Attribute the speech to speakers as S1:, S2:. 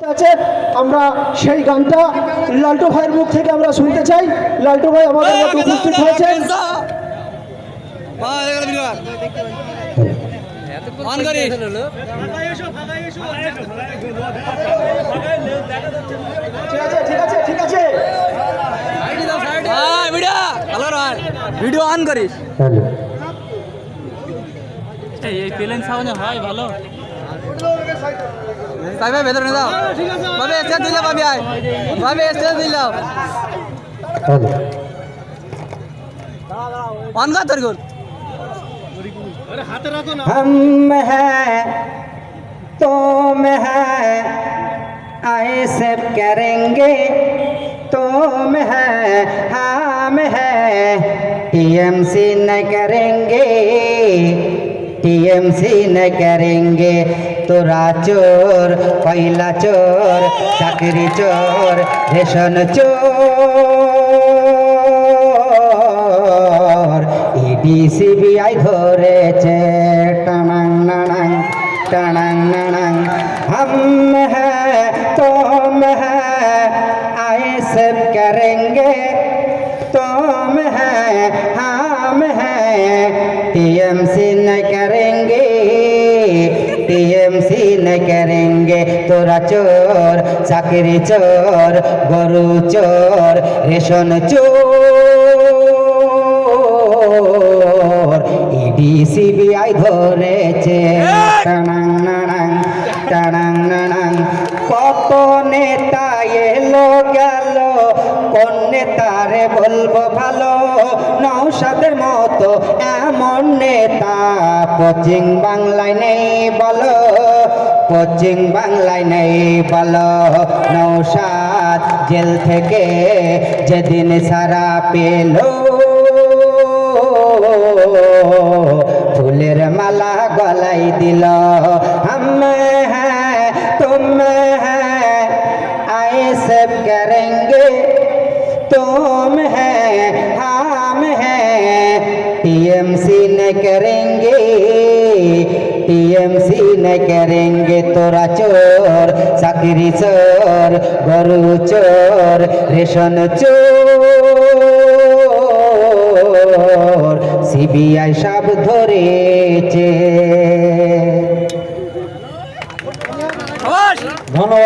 S1: আছে আমরা সেই গানটা লাল্টু ভাইয়ের মুখ থেকে আমরা শুনতে চাই। লাল্টু ভাই আমাদের মধ্যে উপস্থিত আছে
S2: হ্যাঁ ভিডিও ভালো রয়। ভিডিও অন করিস। এই এই ফিলিং সাউন্ড হয় ভালো। ভাই ভাই ভেতরে যাও ভাবে স্টেজ দিলাম ভাবি আয় ভাবে স্টেজ দিলাম অন কর তোর গোল
S3: हम हैं तुम है आए सब करेंगे तुम है हम है टीएमसी न करेंगे टीएमसी न करेंगे तोरा चोर पहला चोर चाकरी चोर रेशन চোর ইডি সিবিআই ধরেছে টানাং নানাং টানাং নানাং हम हैं तुम है आए सब करेंगे तुम है हम हैं टीएमसी न करेंगे टीएमसी न करेंगे तोरा चोर चाकरी चोर গরু চোর রেশন চোর ইডি সিবিআই ধরেছে টানাং নানাং টানাং নানাং কত নেতা এলো গেল কোন নেতারে বলব ভালো, নৌসাদের মতো এমন নেতা। পশ্চিম বাংলায় নেই বলো, পশ্চিম বাংলায় নেই বলো। নৌসাদ জেল থেকে যেদিন সারা পেল, ফুলের মালা গলাই দিল। तुम हैं हम हैं टीएमसी न करेंगे टीएमसी न करेंगे तोरा चोर চাকরি চোর গরু চোর রেশন চোর সিবিআই সব ধরেছে
S2: আবাস
S3: ধন্যবাদ